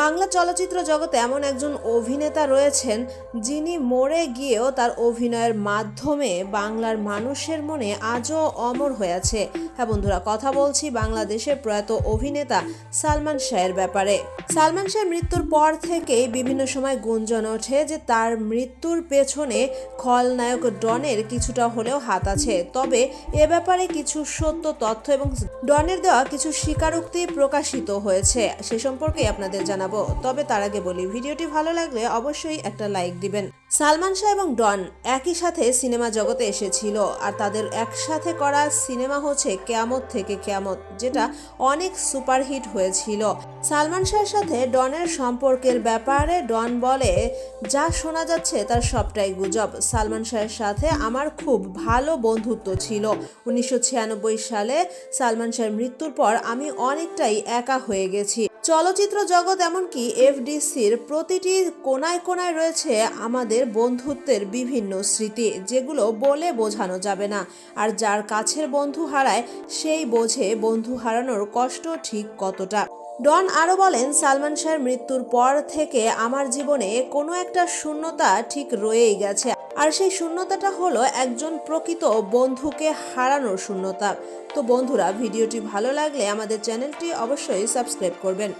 বাংলা চলচ্চিত্র জগতে এমন একজন অভিনেতা রয়েছেন যিনি মরে গিয়েও তার অভিনয়ের মাধ্যমে বাংলার মানুষের মনে আজও অমর হয়ে আছে। হ্যাঁ বন্ধুরা, কথা বলছি বাংলাদেশের প্রয়াত অভিনেতা সালমান শাহের ব্যাপারে। সালমান শাহের মৃত্যুর পর থেকেই বিভিন্ন সময় গুঞ্জন ওঠে যে তার মৃত্যুর পেছনে খলনায়ক ডনের কিছুটা হলেও হাত আছে। তবে এ ব্যাপারে কিছু সত্য তথ্য এবং ডনের দেওয়া কিছু স্বীকারোক্তি প্রকাশিত হয়েছে। সে সম্পর্কে আপনাদের জানাব। তবে তার আগে বলি, ভিডিওটি ভালো লাগলে অবশ্যই একটা লাইক দিবেন। সালমান শাহ এবং ডন একই সাথে সিনেমা জগতে এসেছিল আর তাদের একসাথে করা সিনেমা হচ্ছে কেয়ামত থেকে কেয়ামত, যেটা অনেক সুপারহিট হয়েছিল। সালমান শাহের সাথে ডনের সম্পর্কের ব্যাপারে ডন বলে, যা শোনা যাচ্ছে তার সবটাই গুজব। সালমান শাহের সাথে আমার খুব ভালো বন্ধুত্ব ছিল। উনিশশো ছিয়ানব্বই সালে সালমান শাহের মৃত্যুর পর আমি অনেকটাই একা হয়ে গেছি। চলচ্চিত্র জগৎ এমনকি এফডিসির প্রতিটি কোনায় কোনায় রয়েছে আমাদের বন্ধুত্বের বিভিন্ন স্মৃতি, যেগুলো বলে বোঝানো যাবে না। আর যার কাছের বন্ধু হারায়, সেই বোঝে বন্ধু হারানোর কষ্ট ঠিক কতটা। ডন আরও বলেন, সালমান শাহের মৃত্যুর পর থেকে আমার জীবনে কোনো একটা শূন্যতা ঠিক রয়েই গেছে। আর সেই শূন্যতাটা হলো একজন প্রকৃত বন্ধুকে হারানোর শূন্যতা। তো বন্ধুরা, ভিডিওটি ভালো লাগলে আমাদের চ্যানেলটি অবশ্যই সাবস্ক্রাইব করবেন।